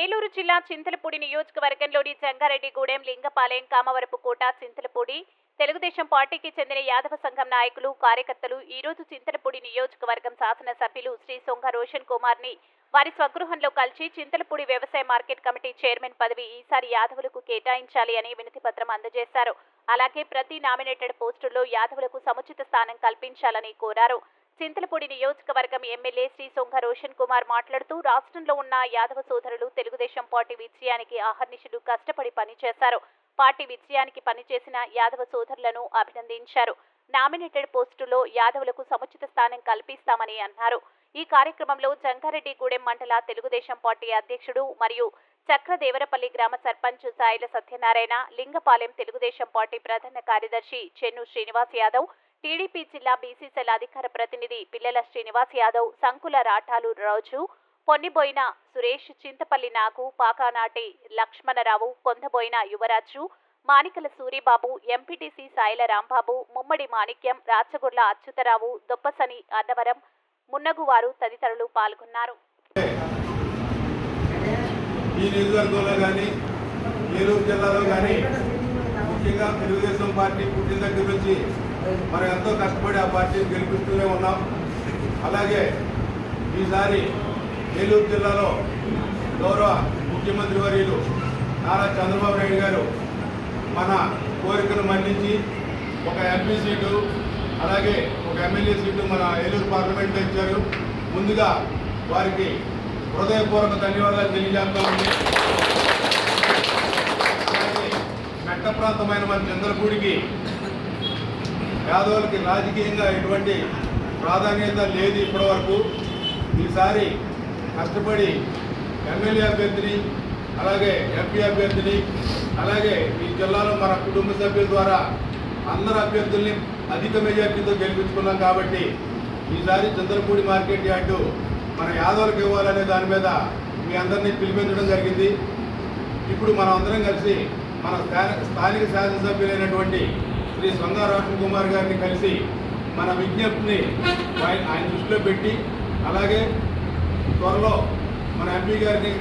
ఏలూరు జిల్లా చింతలపూడి నియోజకవర్గంలోని జంగారెడ్డిగూడెం లింగపాలెం కామవరపుకోట చింతలపూడి తెలుగుదేశం పార్టీకి చెందిన యాదవ సంఘం నాయకులు కార్యకర్తలు ఈరోజు చింతలపూడి నియోజకవర్గం శాసనసభ్యులు శ్రీ సొంగ రోషన్ కుమార్ని వారి స్వగృహంలో కలిసి చింతలపూడి వ్యవసాయ మార్కెట్ కమిటీ చైర్మన్ పదవి ఈసారి యాదవులకు కేటాయించాలి అని వినతిపత్రం అందజేశారు. అలాగే ప్రతి నామినేటెడ్ పోస్టుల్లో యాదవులకు సముచిత స్థానం కల్పించాలని కోరారు. చింతలపూడి నియోజకవర్గం ఎమ్మెల్యే శ్రీ సొంగ రోషన్ కుమార్ మాట్లాడుతూ రాష్ట్రంలో ఉన్న యాదవ సోదరులు తెలుగుదేశం పార్టీ విజయానికి ఆహర్నిశలు కష్టపడి పనిచేశారు. పార్టీ విజయానికి పనిచేసిన యాదవ సోదరులను అభినందించారు. నామినేటెడ్ పోస్టులో యాదవులకు సముచిత స్థానం కల్పిస్తామని అన్నారు. ఈ కార్యక్రమంలో జంగారెడ్డిగూడెం మండల తెలుగుదేశం పార్టీ అధ్యక్షుడు మరియు చక్రదేవరపల్లి గ్రామ సర్పంచ్ సాయిల సత్యనారాయణ లింగపాలెం తెలుగుదేశం పార్టీ ప్రధాన కార్యదర్శి చెన్ను శ్రీనివాస్ యాదవ్ టీడీపీ జిల్లా బీసీసీఎల్ అధికార ప్రతినిధి పిల్లల శ్రీనివాస్ యాదవ్ సంకుల రాటాలు రాజు పొన్నిబోయిన సురేష్ చింతపల్లి నాగు పాకానాటి లక్ష్మణరావు కొందబోయిన యువరాజు మానికల సూరిబాబు ఎంపీటీసీ సాయిల రాంబాబు ముమ్మడి మాణిక్యం రాచగుర్ల అచ్యుతరావు దొప్పసని అన్నవరం మున్నగువారు తదితరులు పాల్గొన్నారు. ఈ నియోజకవర్గంలో కానీ ఏలూరు జిల్లాలో కానీ ముఖ్యంగా తెలుగుదేశం పార్టీ పుట్టిన దగ్గర నుంచి మనం ఎంతో కష్టపడి ఆ పార్టీని గెలిపిస్తూనే ఉన్నాం. అలాగే ఈసారి ఏలూరు జిల్లాలో గౌరవ ముఖ్యమంత్రి వర్యులు నారా చంద్రబాబు నాయుడు గారు మన కోరికను మన్నించి ఒక ఎంపీ సీటు అలాగే ఒక ఎమ్మెల్యే సీటు మన ఏలూరు పార్లమెంట్లో ఇచ్చారు. ముందుగా వారికి హృదయపూర్వక ధన్యవాదాలు తెలియజేస్తామండి. మెట్ట ప్రాంతమైన మన చంద్రపూడికి యాదవులకి రాజకీయంగా ఎటువంటి ప్రాధాన్యత లేదు ఇప్పటి వరకు ఈసారి కష్టపడి ఎమ్మెల్యే అభ్యర్థిని అలాగే ఎంపీ అభ్యర్థిని అలాగే ఈ జిల్లాలో మన కుటుంబ సభ్యుల ద్వారా అందరు అభ్యర్థుల్ని అధిక మెజార్టీతో గెలిపించుకున్నాం కాబట్టి ఈసారి చంద్రపూడి మార్కెట్ యార్డు మన యాదవులకు ఇవ్వాలనే దాని మీద మీ అందరినీ పిలిపించడం జరిగింది. ఇప్పుడు మనం అందరం కలిసి మన స్థానిక శాసనసభ్యులైనటువంటి శ్రీ సొంగ రోషన్ కుమార్ గారిని కలిసి మన విజ్ఞప్తిని ఆయన ఆయన దృష్టిలో పెట్టి అలాగే త్వరలో మన ఎంపీ గారిని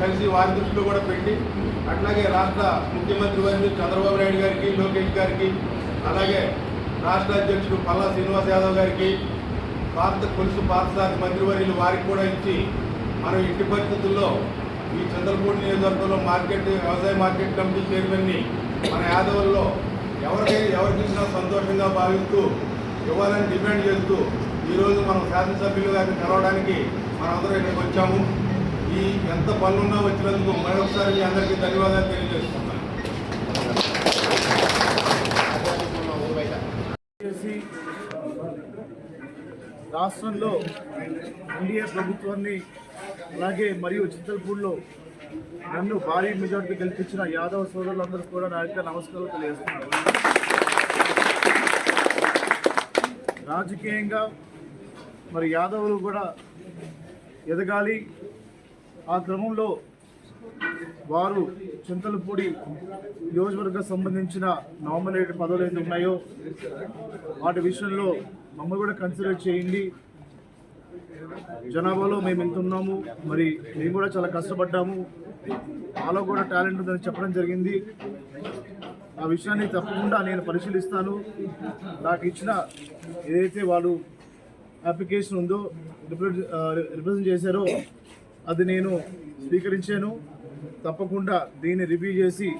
కలిసి వారి దృష్టిలో కూడా పెట్టి అట్లాగే రాష్ట్ర ముఖ్యమంత్రి వారి చంద్రబాబు నాయుడు గారికి లోకేష్ గారికి అలాగే రాష్ట్ర అధ్యక్షుడు పల్లా శ్రీనివాస్ యాదవ్ గారికి భారత కొలుసు పార్థసారథి మంత్రివర్యులు వారికి కూడా ఇచ్చి మనం ఇంటి పరిస్థితుల్లో ఈ చంద్రపూడి నియోజకవర్గంలో మార్కెట్ వ్యవసాయ మార్కెట్ కమిటీ చైర్మన్ని మన యాదవుల్లో ఎవరికైనా ఎవరు చూసినా సంతోషంగా భావిస్తూ ఇవ్వాలని డిమాండ్ చేస్తూ ఈరోజు మనం శాసనసభ్యులు గారిని కలవడానికి మనందరం ఇక్కడికి వచ్చాము. ఈ ఎంత పనులున్నా వచ్చినందుకు మరొకసారి మీ అందరికీ ధన్యవాదాలు తెలియజేస్తున్నాను. రాష్ట్రంలో ఎన్డీఏ ప్రభుత్వాన్ని అలాగే మరియు చిత్తల్పూర్లో నన్ను భారీ మెజార్టీ గెలిపించిన యాదవ సోదరులందరూ కూడా నా యొక్క నమస్కారాలు తెలియజేస్తున్నారు రాజకీయంగా మరి యాదవులు కూడా ఎదగాలి. ఆ క్రమంలో వారు చింతలపూడి నియోజకవర్గం సంబంధించిన నామినేటెడ్ పదవులు ఏది ఉన్నాయో వాటి విషయంలో మమ్మల్ని కూడా కన్సిడర్ చేయండి. జనాభాలో మేము ఎంత ఉన్నాము మరి మేము కూడా చాలా కష్టపడ్డాము. మాలో కూడా టాలెంట్ ఉందని చెప్పడం జరిగింది. ఆ విషయాన్ని తప్పకుండా నేను పరిశీలిస్తాను. నాకు ఇచ్చిన ఏదైతే వాళ్ళు అప్లికేషన్ ఉందో రిప్రజెంట్ చేశారో అది నేను స్వీకరించాను. తప్పకుండా దీన్ని రివ్యూ చేసి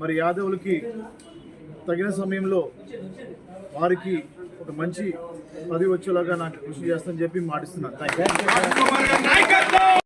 మరి యాదవులకి తగిన సమయంలో వారికి ఒక మంచి పదవి వచ్చేలాగా నాకు కృషి చేస్తానని చెప్పి మాటిస్తున్నాను. Thank you